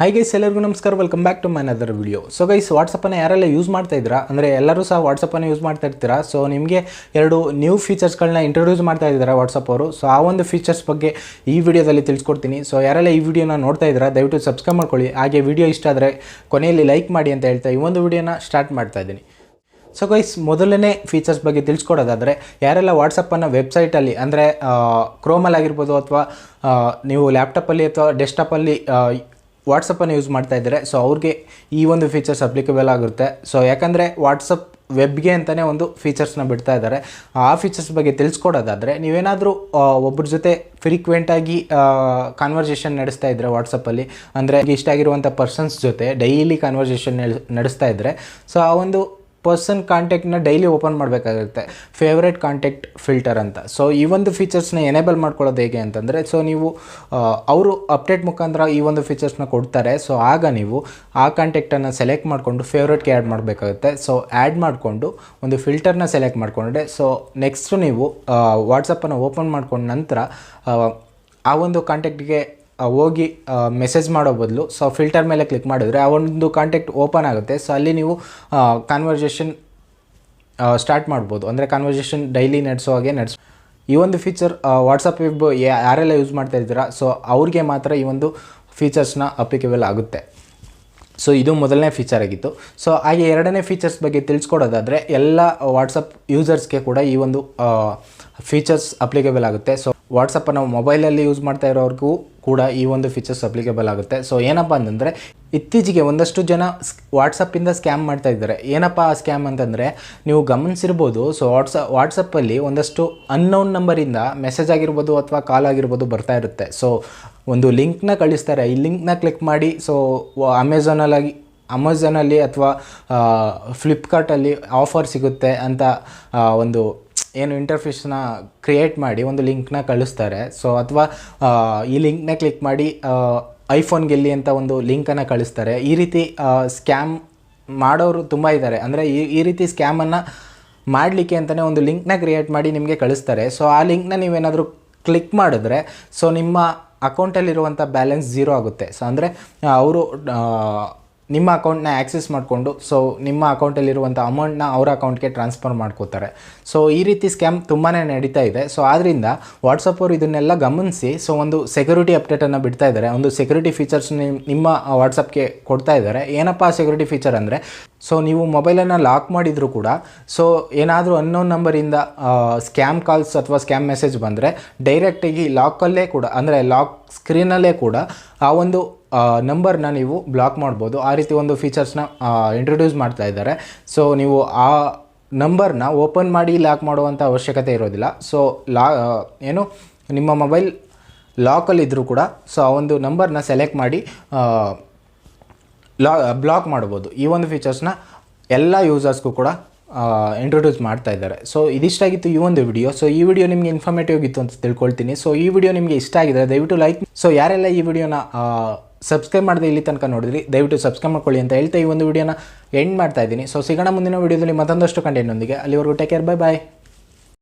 High guys ಎಲ್ಲರಿಗೂ ನಮಸ್ಕಾರ. Welcome back to my other video so guys ವಾಟ್ಸಪ್ಪನ್ನು ಯಾರೆಲ್ಲ use ಮಾಡ್ತಾ ಇದ್ದೀರಾ? ಅಂದರೆ ಎಲ್ಲರೂ ಸಹ ವಾಟ್ಸಪ್ಪನ್ನು ಯೂಸ್ ಮಾಡ್ತಾ ಇರ್ತೀರಾ? ಸೊ ನಿಮಗೆ ಎರಡು ನ್ಯೂ ಫೀಚರ್ಸ್ಗಳನ್ನ ಇಂಟ್ರೊಡ್ಯೂಸ್ ಮಾಡ್ತಾ ಇದ್ದಾರೆ ವಾಟ್ಸಪ್ ಅವರು? ಸೊ ಆ ಒಂದು ಫೀಚರ್ಸ್ ಬಗ್ಗೆ ಈ ವಿಡಿಯೋದಲ್ಲಿ ತಿಳಿಸ್ಕೊಡ್ತೀನಿ. ಸೊ ಯಾರೆಲ್ಲ ಈ ವಿಡಿಯೋನ ನೋಡ್ತಾ ಇದ್ದೀರಾ, ದಯವಿಟ್ಟು ಸಬ್ಸ್ಕ್ರೈಬ್ ಮಾಡ್ಕೊಳ್ಳಿ. ಹಾಗೆ ವಿಡಿಯೋ ಇಷ್ಟ ಆದರೆ ಕೊನೆಯಲ್ಲಿ ಲೈಕ್ ಮಾಡಿ ಅಂತ ಹೇಳ್ತಾ ಈ ಒಂದು ವಿಡಿಯೋನ ಸ್ಟಾರ್ಟ್ ಮಾಡ್ತಾ ಇದ್ದೀನಿ. ಸೊ ಗೈಸ್ ಮೊದಲನೇ ಫೀಚರ್ಸ್ ಬಗ್ಗೆ ತಿಳಿಸ್ಕೊಡೋದಾದರೆ, ಯಾರೆಲ್ಲ ವಾಟ್ಸಪ್ಪನ್ನು ವೆಬ್ಸೈಟಲ್ಲಿ ಅಂದರೆ ಕ್ರೋಮಲ್ಲಿ ಆಗಿರ್ಬೋದು ಅಥವಾ ನೀವು ಲ್ಯಾಪ್ಟಾಪಲ್ಲಿ ಅಥವಾ ಡೆಸ್ಕ್ಟಾಪಲ್ಲಿ ವಾಟ್ಸಪ್ಪನ್ನು ಯೂಸ್ ಮಾಡ್ತಾ ಇದ್ದಾರೆ. ಸೊ ಅವ್ರಿಗೆ ಈ ಒಂದು ಫೀಚರ್ಸ್ ಅಪ್ಲಿಕಬಲ್ ಆಗುತ್ತೆ. ಸೊ ಯಾಕಂದರೆ ವಾಟ್ಸಪ್ ವೆಬ್ಗೆ ಅಂತಲೇ ಒಂದು ಫೀಚರ್ಸ್ನ ಬಿಡ್ತಾ ಇದ್ದಾರೆ. ಆ ಫೀಚರ್ಸ್ ಬಗ್ಗೆ ತಿಳಿಸ್ಕೊಡೋದಾದರೆ, ನೀವೇನಾದರೂ ಒಬ್ಬರ ಜೊತೆ ಫ್ರೀಕ್ವೆಂಟಾಗಿ ಕಾನ್ವರ್ಸೇಷನ್ ನಡೆಸ್ತಾ ಇದ್ದರೆ ವಾಟ್ಸಪ್ಪಲ್ಲಿ ಅಂದರೆ ಇಷ್ಟ ಆಗಿರುವಂಥ ಪರ್ಸನ್ಸ್ ಜೊತೆ ಡೈಲಿ ಕಾನ್ವರ್ಸೇಷನ್ ನಡೆಸ್ತಾ ಇದ್ದರೆ ಸೊ ಆ ಒಂದು ಪರ್ಸನ್ ಕಾಂಟ್ಯಾಕ್ಟ್ನ ಡೈಲಿ ಓಪನ್ ಮಾಡಬೇಕಾಗುತ್ತೆ. ಫೇವ್ರೇಟ್ ಕಾಂಟ್ಯಾಕ್ಟ್ ಫಿಲ್ಟರ್ ಅಂತ. ಸೊ ಈ ಒಂದು ಫೀಚರ್ಸ್ನ ಎನೇಬಲ್ ಮಾಡ್ಕೊಳ್ಳೋದು ಹೇಗೆ ಅಂತಂದರೆ ಸೊ ನೀವು ಅವರು ಅಪ್ಡೇಟ್ ಮುಖಾಂತರ ಈ ಒಂದು ಫೀಚರ್ಸ್ನ ಕೊಡ್ತಾರೆ. ಸೊ ಆಗ ನೀವು ಆ ಕಾಂಟ್ಯಾಕ್ಟನ್ನು ಸೆಲೆಕ್ಟ್ ಮಾಡಿಕೊಂಡು ಫೇವ್ರೇಟ್ಗೆ ಆ್ಯಡ್ ಮಾಡಬೇಕಾಗುತ್ತೆ. ಸೊ ಆ್ಯಡ್ ಮಾಡಿಕೊಂಡು ಒಂದು ಫಿಲ್ಟರ್ನ ಸೆಲೆಕ್ಟ್ ಮಾಡಿಕೊಂಡ್ರೆ ಸೊ ನೆಕ್ಸ್ಟು ನೀವು ವಾಟ್ಸಪ್ಪನ್ನು ಓಪನ್ ಮಾಡ್ಕೊಂಡ ನಂತರ, ಆ ಒಂದು ಕಾಂಟ್ಯಾಕ್ಟ್ಗೆ ಹೋಗಿ ಮೆಸೇಜ್ ಮಾಡೋ ಬದಲು ಸೊ ಫಿಲ್ಟರ್ ಮೇಲೆ ಕ್ಲಿಕ್ ಮಾಡಿದ್ರೆ ಆ ಒಂದು ಕಾಂಟ್ಯಾಕ್ಟ್ ಓಪನ್ ಆಗುತ್ತೆ. ಸೊ ಅಲ್ಲಿ ನೀವು ಕಾನ್ವರ್ಸೇಷನ್ ಸ್ಟಾರ್ಟ್ ಮಾಡ್ಬೋದು. ಅಂದರೆ ಕಾನ್ವರ್ಸೇಷನ್ ಡೈಲಿ ನಡೆಸೋ ಹಾಗೆ ನಡೆಸ್ ಈ ಒಂದು ಫೀಚರ್ ವಾಟ್ಸಪ್ ವೆಬ್ ಯಾರೆಲ್ಲ ಯೂಸ್ ಮಾಡ್ತಾ ಇದ್ದೀರಾ ಸೊ ಅವ್ರಿಗೆ ಮಾತ್ರ ಈ ಒಂದು ಫೀಚರ್ಸ್ನ ಅಪ್ಲಿಕೇಬಲ್ ಆಗುತ್ತೆ. ಸೊ ಇದು ಮೊದಲನೇ ಫೀಚರ್ ಆಗಿತ್ತು. ಸೊ ಹಾಗೆ ಎರಡನೇ ಫೀಚರ್ಸ್ ಬಗ್ಗೆ ತಿಳಿಸ್ಕೊಡೋದಾದರೆ, ಎಲ್ಲ ವಾಟ್ಸಪ್ ಯೂಸರ್ಸ್ಗೆ ಕೂಡ ಈ ಒಂದು ಫೀಚರ್ಸ್ ಅಪ್ಲಿಕೇಬಲ್ ಆಗುತ್ತೆ. ಸೊ ವಾಟ್ಸಪ್ಪನ್ನು ಮೊಬೈಲಲ್ಲಿ ಯೂಸ್ ಮಾಡ್ತಾ ಇರೋರಿಗೂ ಕೂಡ ಈ ಒಂದು ಫೀಚರ್ಸ್ ಅಪ್ಲಿಕೇಬಲ್ ಆಗುತ್ತೆ. ಸೊ ಏನಪ್ಪ ಅಂತಂದರೆ, ಇತ್ತೀಚೆಗೆ ಒಂದಷ್ಟು ಜನ ವಾಟ್ಸಪ್ಪಿಂದ ಸ್ಕ್ಯಾಮ್ ಮಾಡ್ತಾ ಇದ್ದಾರೆ. ಏನಪ್ಪ ಆ ಸ್ಕ್ಯಾಮ್ ಅಂತಂದರೆ, ನೀವು ಗಮನಿಸಿರ್ಬೋದು ಸೊ ವಾಟ್ಸಪ್ ವಾಟ್ಸಪ್ಪಲ್ಲಿ ಒಂದಷ್ಟು ಅನ್ನೌನ್ ನಂಬರಿಂದ ಮೆಸೇಜ್ ಆಗಿರ್ಬೋದು ಅಥವಾ ಕಾಲ್ ಆಗಿರ್ಬೋದು ಬರ್ತಾ ಇರುತ್ತೆ. ಸೊ ಒಂದು ಲಿಂಕ್ನ ಕಳಿಸ್ತಾರೆ. ಈ ಲಿಂಕ್ನ ಕ್ಲಿಕ್ ಮಾಡಿ ಸೊ ಅಮೆಝಾನಲ್ಲಾಗಿ ಅಮೆಝಾನಲ್ಲಿ ಅಥವಾ ಫ್ಲಿಪ್ಕಾರ್ಟಲ್ಲಿ ಆಫರ್ ಸಿಗುತ್ತೆ ಅಂತ ಒಂದು ಏನು ಇಂಟರ್ಫೇಸ್ನ ಕ್ರಿಯೇಟ್ ಮಾಡಿ ಒಂದು ಲಿಂಕ್ನ ಕಳಿಸ್ತಾರೆ. ಸೊ ಅಥವಾ ಈ ಲಿಂಕ್ನ ಕ್ಲಿಕ್ ಮಾಡಿ ಐಫೋನ್ ಗೆಲ್ಲಿ ಅಂತ ಒಂದು ಲಿಂಕನ್ನು ಕಳಿಸ್ತಾರೆ. ಈ ರೀತಿ ಸ್ಕ್ಯಾಮ್ ಮಾಡೋರು ತುಂಬ ಇದ್ದಾರೆ ಅಂದರೆ ಈ ಈ ರೀತಿ ಸ್ಕ್ಯಾಮನ್ನು ಮಾಡಲಿಕ್ಕೆ ಅಂತಲೇ ಒಂದು ಲಿಂಕ್ನ ಕ್ರಿಯೇಟ್ ಮಾಡಿ ನಿಮಗೆ ಕಳಿಸ್ತಾರೆ. ಸೊ ಆ ಲಿಂಕ್ನ ನೀವೇನಾದರೂ ಕ್ಲಿಕ್ ಮಾಡಿದ್ರೆ ಸೊ ನಿಮ್ಮ ಅಕೌಂಟಲ್ಲಿರುವಂಥ ಬ್ಯಾಲೆನ್ಸ್ ಝೀರೋ ಆಗುತ್ತೆ. ಸೊ ಅಂದರೆ ಅವರು ನಿಮ್ಮ ಅಕೌಂಟ್ನ ಆ್ಯಕ್ಸೆಸ್ ಮಾಡಿಕೊಂಡು ಸೊ ನಿಮ್ಮ ಅಕೌಂಟಲ್ಲಿರುವಂಥ ಅಮೌಂಟ್ನ ಅವರ ಅಕೌಂಟ್ಗೆ ಟ್ರಾನ್ಸ್ಫರ್ ಮಾಡ್ಕೋತಾರೆ. ಸೊ ಈ ರೀತಿ ಸ್ಕ್ಯಾಮ್ ತುಂಬಾ ನಡೀತಾ ಇದೆ. ಸೊ ಆದ್ದರಿಂದ ವಾಟ್ಸಪ್ ಅವರು ಇದನ್ನೆಲ್ಲ ಗಮನಿಸಿ ಸೊ ಒಂದು ಸೆಕ್ಯೂರಿಟಿ ಅಪ್ಡೇಟನ್ನು ಬಿಡ್ತಾ ಇದ್ದಾರೆ. ಒಂದು ಸೆಕ್ಯೂರಿಟಿ ಫೀಚರ್ಸ್ ನಿಮ್ಮ ವಾಟ್ಸಪ್ಗೆ ಕೊಡ್ತಾ ಇದ್ದಾರೆ. ಏನಪ್ಪ ಆ ಸೆಕ್ಯೂರಿಟಿ ಫೀಚರ್ ಅಂದರೆ ಸೊ ನೀವು ಮೊಬೈಲನ್ನು ಲಾಕ್ ಮಾಡಿದರೂ ಕೂಡ ಸೊ ಏನಾದರೂ ಅನ್ನೋನ್ ನಂಬರಿಂದ ಸ್ಕ್ಯಾಮ್ ಕಾಲ್ಸ್ ಅಥವಾ ಸ್ಕ್ಯಾಮ್ ಮೆಸೇಜ್ ಬಂದರೆ ಡೈರೆಕ್ಟಾಗಿ ಲಾಕಲ್ಲೇ ಕೂಡ, ಅಂದರೆ ಲಾಕ್ ಸ್ಕ್ರೀನಲ್ಲೇ ಕೂಡ, ಆ ಒಂದು ನಂಬರ್ನ ನೀವು ಬ್ಲಾಕ್ ಮಾಡ್ಬೋದು. ಆ ರೀತಿ ಒಂದು ಫೀಚರ್ಸ್ನ ಇಂಟ್ರೊಡ್ಯೂಸ್ ಮಾಡ್ತಾ ಇದ್ದಾರೆ. ಸೊ ನೀವು ಆ ನಂಬರ್ನ ಓಪನ್ ಮಾಡಿ ಲಾಕ್ ಮಾಡುವಂಥ ಅವಶ್ಯಕತೆ ಇರೋದಿಲ್ಲ. ಸೊ ಲಾ ಏನು, ನಿಮ್ಮ ಮೊಬೈಲ್ ಲಾಕಲ್ಲಿದ್ದರೂ ಕೂಡ ಸೊ ಆ ಒಂದು ನಂಬರ್ನ ಸೆಲೆಕ್ಟ್ ಮಾಡಿ ಲಾ ಬ್ಲಾಕ್ ಮಾಡ್ಬೋದು. ಈ ಒಂದು ಫೀಚರ್ಸ್ನ ಎಲ್ಲ ಯೂಸರ್ಸ್ಗೂ ಕೂಡ ಇಂಟ್ರೊಡ್ಯೂಸ್ ಮಾಡ್ತಾ ಇದ್ದಾರೆ. ಸೊ ಇದಿಷ್ಟಾಗಿತ್ತು ಈ ಒಂದು ವಿಡಿಯೋ ಸೊ ಈ ವಿಡಿಯೋ ನಿಮಗೆ ಇನ್ಫಾರ್ಮೇಟಿವ್ ಆಗಿತ್ತು ಅಂತ ತಿಳ್ಕೊಳ್ತೀನಿ. ಸೊ ಈ ವಿಡಿಯೋ ನಿಮಗೆ ಇಷ್ಟ ಆಗಿದೆ ದಯವಿಟ್ಟು ಲೈಕ್ ಸೊ ಯಾರೆಲ್ಲ ಈ ವಿಡಿಯೋನ ಸಬ್ಸ್ಕ್ರೈಬ್ ಮಾಡದೆ ಇಲ್ಲಿ ತನಕ ನೋಡಿದ್ರಿ, ದಯವಿಟ್ಟು ಸಬ್ಸ್ಕ್ರೈಬ್ ಮಾಡ್ಕೊಳ್ಳಿ ಅಂತ ಹೇಳ್ತಾ ಈ ಒಂದು ವಿಡಿಯೋನ ಎಂಡ್ ಮಾಡ್ತಾ ಇದ್ದೀನಿ. ಸೊ ಸಿಗೋಣ ಮುಂದಿನ ವಿಡಿಯೋದಲ್ಲಿ ಮತ್ತೊಂದಷ್ಟು ಕಂಟೆಂಟ್ನೊಂದಿಗೆ ಅಲ್ಲಿವರೆಗೂ ಟೇಕ್ ಕೇರ್ ಬೈ ಬಾಯ್